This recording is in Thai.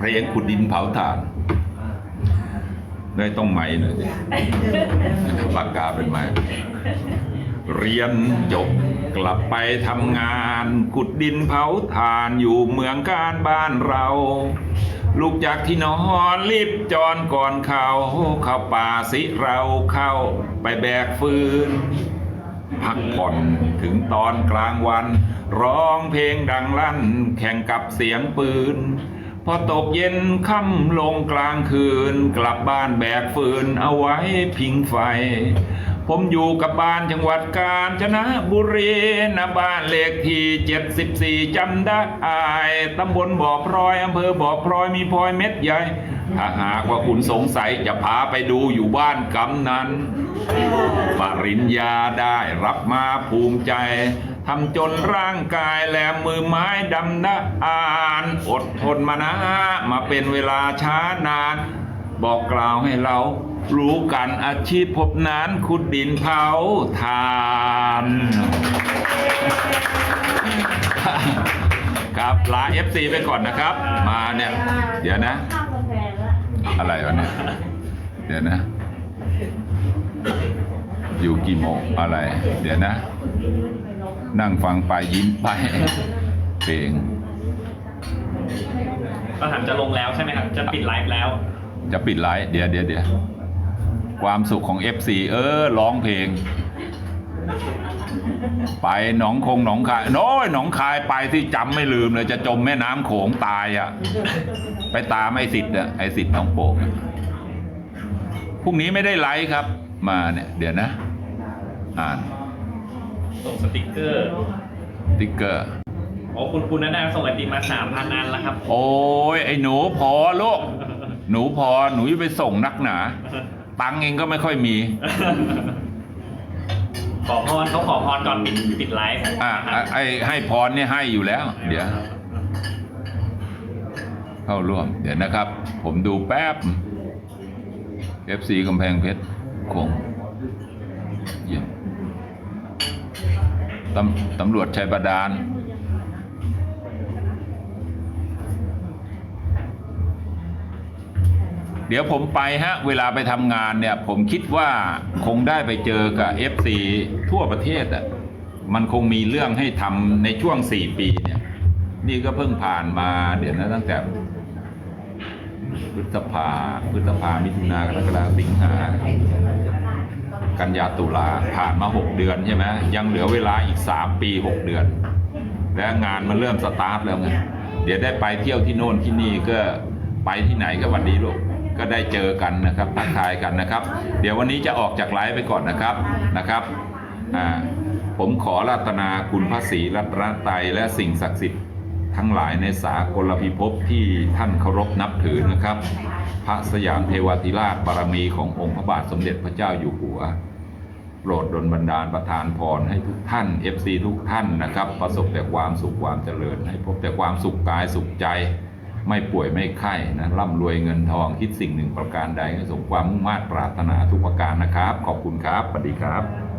เพลงขุดดินเผาถ่าน ได้ต้องไหมหน่อยสิปากกาเป็นไหม เรียนจบกลับไปทำงาน ขุดดินเผาถ่านอยู่เมืองการบ้านเรา ลูกจากที่นอนรีบจอนก่อนเขาเข้าป่าสิเราเข้าไปแบกฟืนพักผ่อนถึงตอนกลางวัน ร้องเพลงดังลั่น แข่งกับเสียงปืน พอตกเย็นค่ำลงกลางคืน กลับบ้านแบกฟืนเอาไว้พิงไฟ ผมอยู่กับบ้านจังหวัดกาญจนบุรีนะบ้านเลขที่ 74จำได้ตำบลบ่อพลอยอำเภอบ่อพลอยมีพลอยเม็ดใหญ่ ถ้าหากว่าคุณสงสัยจะพาไปดูอยู่บ้านกำนันปริญญาได้รับมาภูมิใจ ทำจนร่างกายแหลมมือไม้ดำนะอ่าน อดทนมานะ มาเป็นเวลาช้านาน บอกกล่าวให้เรา รู้กันอาชีพพบนานขุดดินเผาทานครับลา FC ไปก่อนนะครับ มาเนี่ย เดี๋ยวนะ อะไรวะเนี่ยเดี๋ยวนะ อยู่กี่โมงอะไร เดี๋ยวนะ นั่งฟังไปยิ้มไป เพลงก็ถามจะลงแล้วใช่ไหมครับ จะปิดไลฟ์แล้ว จะปิดไลฟ์เดี๋ยวเดี๋ยวเดี๋ยวความสุขของ FC เออร้องเพลง ไปหนองคงหนองคายโน้ยหนองคายไปที่จำไม่ลืมเลย จะจมแม่น้ำโขงตายอะ ไปตามไอ้สิทธิ์อะไอ้สิทธิ์น้องโป่งอะพรุ่งนี้ไม่ได้ไลฟ์ครับ มาเนี่ย เดี๋ยวนะ อ่าน ส่งสติกเกอร์สติ๊กเกอร์โอ้คุณคุณนันดาส่งไอติมมาสามพันนันแล้วครับ โอ้ยไอ้หนูพอลูก หนูพอหนูจะไปส่งนักหนา ตังค์เองก็ไม่ค่อยมี ขอพรเขาขอพรก่อนปิดปิดไลฟ์อะไอ้ไอ้ให้พรเนี่ยให้อยู่แล้ว เดี๋ยว เข้าร่วม เดี๋ยวนะครับ ผมดูแป๊บ FC กำแพงเพชรคงเยี่ยม ตำตำรวจชัยบาดาลเดี๋ยวผมไปฮะ เวลาไปทำงานเนี่ย ผมคิดว่าคงได้ไปเจอกับ FC ทั่วประเทศอะมันคงมีเรื่องให้ทำในช่วง4ปีเนี่ย นี่ก็เพิ่งผ่านมาเดี๋ยวนะตั้งแต่พฤษภาพฤษภามิถุนากรกฎาสิงหา กันยาตุลาผ่านมา 6 เดือนใช่ไหมยังเหลือเวลาอีก 3 ปี 6 เดือน และงานมันเริ่มสตาร์ทแล้วไงเดี๋ยวได้ไปเที่ยวที่โน่นที่นี่ก็ไปที่ไหนก็วันดีลูกก็ได้เจอกันนะครับทักทายกันนะครับ เดี๋ยววันนี้จะออกจากไลฟ์ไปก่อนนะครับนะครับอ่าผมขอรัตนาคุณพระศรีรัตนตรัยและสิ่งศักดิ์สิทธิ์ ทั้งหลายในสากลพิภพที่ท่านเคารพนับถือนะครับ พระสยามเทวาธิราชบารมีขององค์พระบาทสมเด็จพระเจ้าอยู่หัวโปรดดลบันดาลประทานพรให้ทุกท่าน FC ทุกท่านนะครับ ประสบแต่ความสุขความเจริญ ให้พบแต่ความสุขกายสุขใจ ไม่ป่วยไม่ไข้นะร่ำรวยเงินทองคิดสิ่งหนึ่งประการใดให้สมความมุ่งมา่ปรารถนาทุกประการนะครับ ขอบคุณครับสวัสดีครับ